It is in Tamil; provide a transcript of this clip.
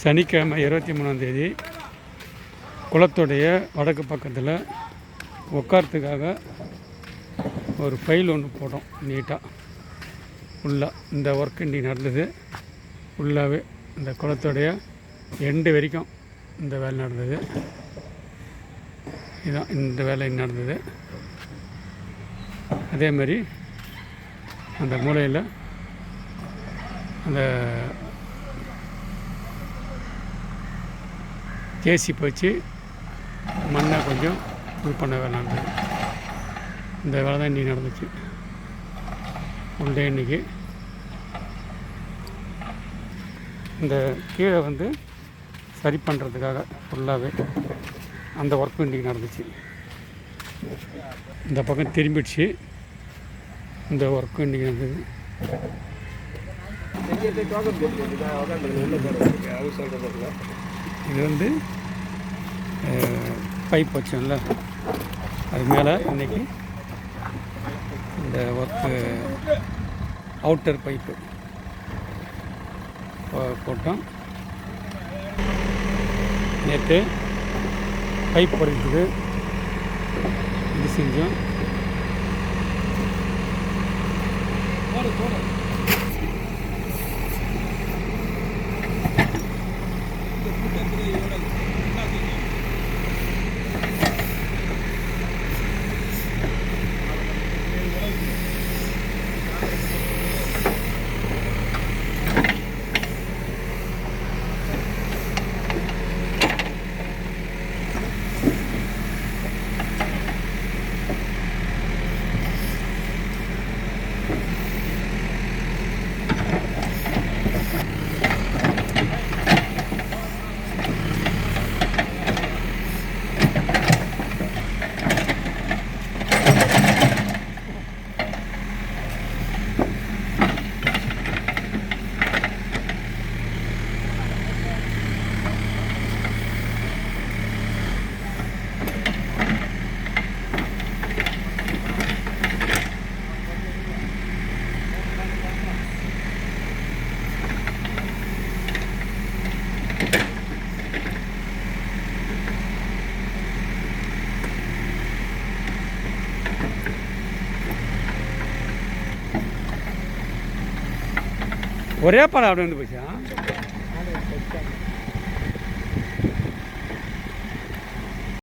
சனிக்கிழமை இருபத்தி மூணாந்தேதி குளத்துடைய வடக்கு பக்கத்தில் உட்காரத்துக்காக ஒரு ஃபைல் ஒன்று போட்டோம் நீட்டாக உள்ளே இந்த ஒர்க் இன்றைக்கி நடந்தது. ஃபுல்லாகவே இந்த குளத்துடைய எண்டு வரைக்கும் இந்த வேலை நடந்தது. இதுதான் இந்த வேலை நடந்தது. அதே மாதிரி அந்த மூலையில் அந்த ஏசி போச்சு மண்ணை கொஞ்சம் இது பண்ண வேலை இந்த வேலை தான் இன்றைக்கி நடந்துச்சு. உண்டே இன்னைக்கு. இந்த கீழே வந்து சரி பண்ணுறதுக்காக ஃபுல்லாகவே அந்த ஒர்க்கும் இன்றைக்கி நடந்துச்சு. இந்த பக்கம் திரும்பிடுச்சு. இந்த ஒர்க்கும் இன்றைக்கி நடந்தது. இது வந்து பைப் வச்சோம்ல. அது மேலே இன்றைக்கி இந்த ஒர்க்கு அவுட்டர் பைப்பு போட்டோம். நேற்று பைப் படிச்சது இது செஞ்சோம். ஒரே படம் அப்படி வந்து போச்சா